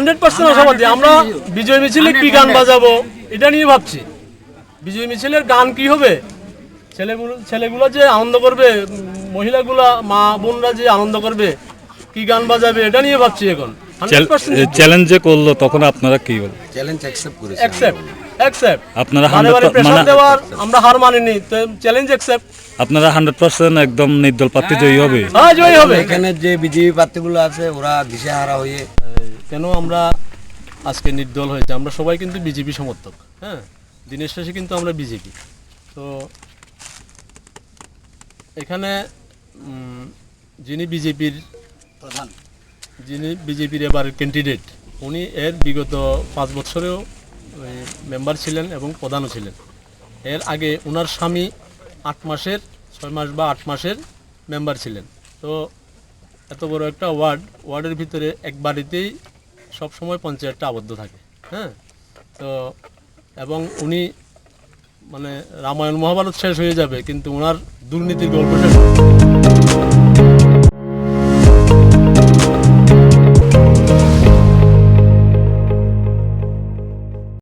Hundred percent আশাবাদী। আমরা বিজয় মিছিলে কি গান বাজাবো? এটা নিয়ে ভাবছি। বিজয় মিছিলের গান কি হবে? ছেলেগুলো ছেলেগুলো যে আনন্দ করবে মহিলাগুলা মা বোনরা যে আনন্দ করবে কি গান বাজাবে এটা নিয়ে ভাবছি এখন। চ্যালেঞ্জ করল তখন আপনারা কি বল চ্যালেঞ্জ অ্যাকসেপ্ট করেছে অ্যাকসেপ্ট অ্যাকসেপ্ট আপনারা বারে বারে 100% প্রেশার মানে- দেওয়ার আমরা হার মানিনি তো চ্যালেঞ্জ অ্যাকসেপ্ট আপনারা হান্ড্রেড পার্সেন্ট একদম নির্দল প্রার্থী জয়ী হবে। হ্যাঁ জয় হবে। এখানে যে বিজেপি প্রার্থীগুলো আছে ওরা দিশেহারা হয়ে কেন আমরা আজকে নির্দল হয়েছে? আমরা সবাই কিন্তু বিজেপি সমর্থক হ্যাঁ? দিনের শেষে কিন্তু আমরা বিজেপি। তো এখানে যিনি বিজেপির প্রধান যিনি বিজেপির এবার ক্যান্ডিডেট উনি এর বিগত পাঁচ বছরেও মেম্বার ছিলেন এবং প্রধানও ছিলেন। এর আগে ওনার স্বামী আট মাসের, ছয় মাস বা আট মাসের মেম্বার ছিলেন। তো এত বড় একটা ওয়ার্ড, ওয়ার্ডের ভিতরে এক বাড়িতেই সবসময় পঞ্চায়েতটা আবদ্ধ থাকে হ্যাঁ? তো, এবং উনি মানে রামায়ণ মহাভারত শেষ হয়ে যাবে, কিন্তু ওনার দুর্নীতির গল্পটা